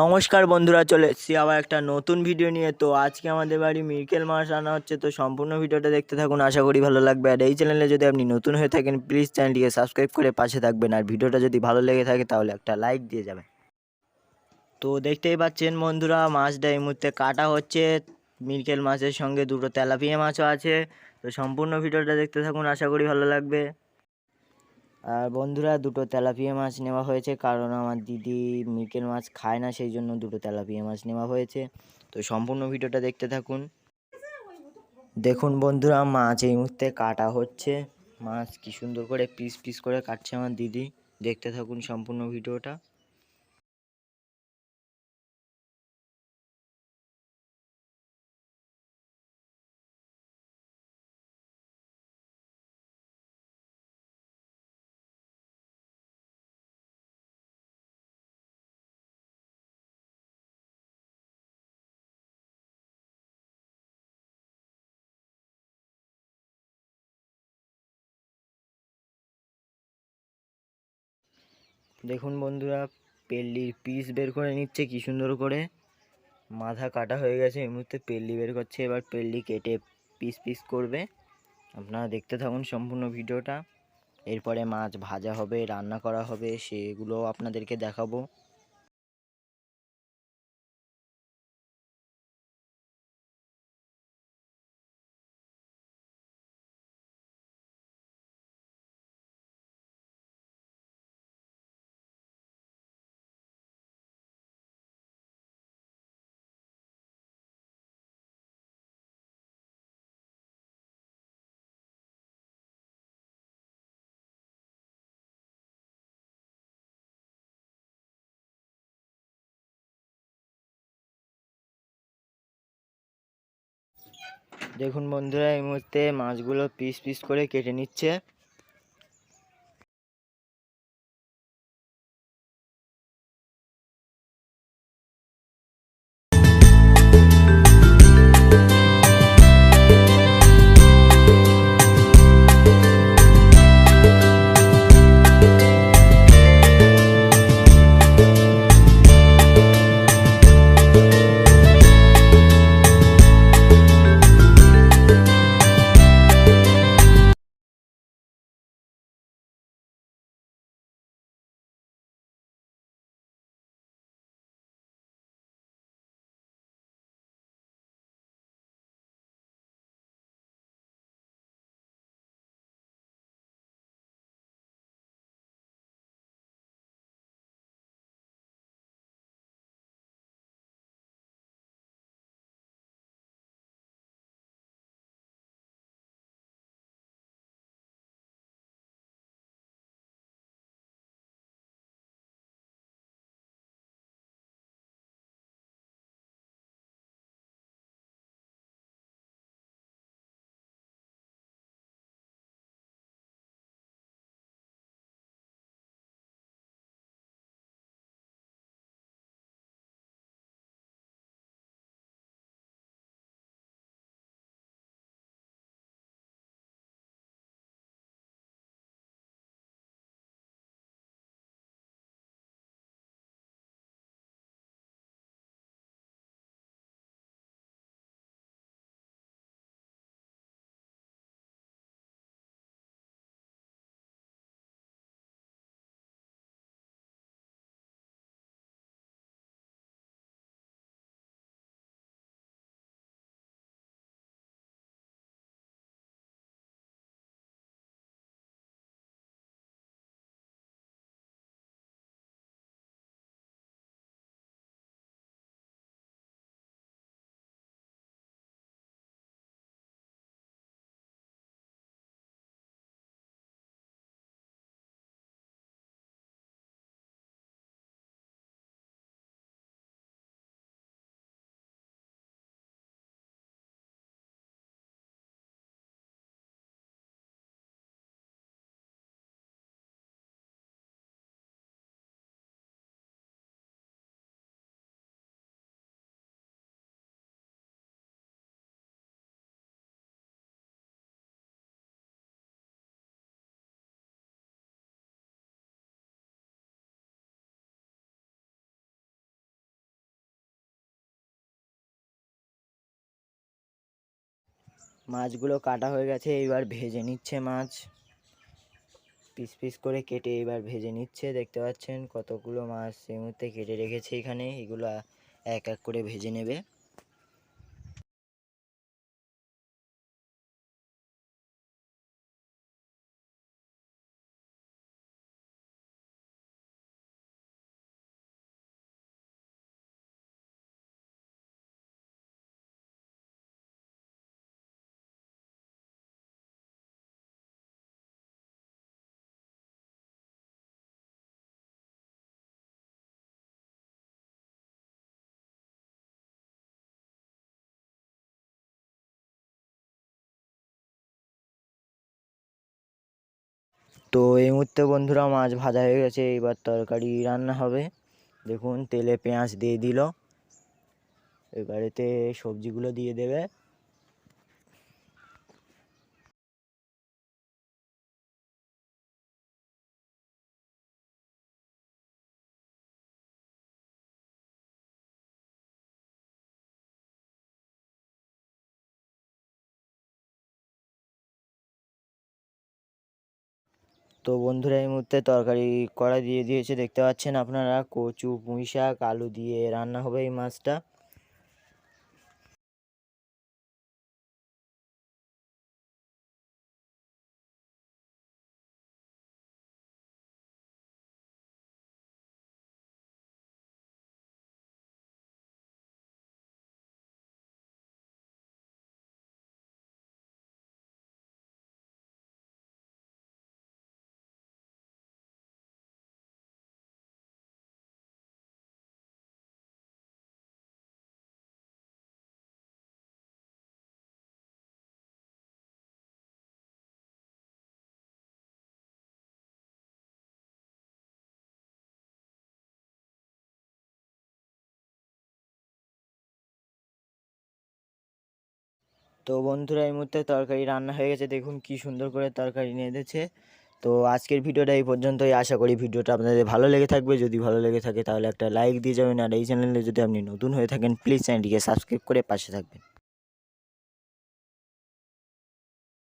নমস্কার বন্ধুরা, চলে এসেছি আবার একটা নতুন ভিডিও নিয়ে। তো আজকে আমাদের বাড়ি মিরকেল মাছ আনা হচ্ছে, তো সম্পূর্ণ ভিডিওটা দেখতে থাকুন, আশা করি ভালো লাগবে। আর এই চ্যানেলে যদি আপনি নতুন হয়ে থাকেন প্লিজ চ্যানেলটিকে সাবস্ক্রাইব করে পাশে থাকবেন। আর ভিডিওটা যদি ভালো লেগে থাকে, তাহলে একটা লাইক দিয়ে যাবেন। তো দেখতেই পাচ্ছেন বন্ধুরা, মাছটা এই মুহূর্তে কাটা হচ্ছে। মিরকেল মাছের সঙ্গে দুটো তেলাপিয়া মাছও আছে। তো সম্পূর্ণ ভিডিওটা দেখতে থাকুন, আশা করি ভালো লাগবে। বন্ধুরা, দুটো তেলাপিয়া মাছ নেওয়া হয়েছে। কারণ আমার দিদি মিরকেল মাছ খায় না, সেই জন্য দুটো তেলাপিয়া মাছ নেওয়া হয়েছে। তো সম্পূর্ণ ভিডিওটা দেখতে থাকুন। দেখুন বন্ধুরা, মাছ এই মুহূর্তে কাটা হচ্ছে। মাছ কি সুন্দর করে পিস পিস করে কাটছে আমার দিদি। দেখতে থাকুন সম্পূর্ণ ভিডিওটা। দেখুন বন্ধুরা, পেল্লির পিস বের করে নিচ্ছে, কি সুন্দর করে। মাথা কাটা হয়ে গেছে, এই মুহূর্তে পেল্লি বের করছে, এবার পেল্লি কেটে পিস পিস করবে। আপনারা দেখতে থাকুন সম্পূর্ণ ভিডিওটা। এরপরে মাছ ভাজা হবে, রান্না করা হবে সেগুলো আপনাদেরকে দেখাবো। দেখুন বন্ধুরা এই মুহূর্তে মাছগুলো পিস পিস করে কেটে নিচ্ছে। মাছগুলো কাটা হয়ে গেছে এবার ভেজে নিচ্ছে মাছ। পিস পিস করে কেটে এবার ভেজে নিচ্ছে, দেখতে পাচ্ছেন কতগুলো মাছ এই মুহূর্তে কেটে রেখেছে এখানে। এগুলো এক এক করে ভেজে নেবে। তো এই মুহূর্তে বন্ধুরা মাছ ভাজা হয়ে গেছে, এবার তরকারি রান্না হবে। দেখুন, তেলে পেঁয়াজ দিয়ে দিল। এবারেতে সবজিগুলো দিয়ে দেবে। তো বন্ধুরা, এই মুহূর্তে তরকারি কড়া দিয়ে দিয়েছে, দেখতে পাচ্ছেন আপনারা, কচু পুঁই শাক আলু দিয়ে রান্না হবে এই মাছটা। তো বন্ধুরা, এই মুহূর্তে তরকারি রান্না হয়ে গেছে। দেখুন কি সুন্দর করে তরকারি নিয়েছে তো আজকের ভিডিওটা এই পর্যন্তই। আশা করি ভিডিওটা আপনাদের ভালো লেগে থাকবে। যদি ভালো লেগে থাকে তাহলে একটা লাইক দিয়ে যাবেন। আর এই চ্যানেলে যদি আপনি নতুন হয়ে থাকেন, প্লিজ চ্যানেলটিকে সাবস্ক্রাইব করে পাশে থাকবেন।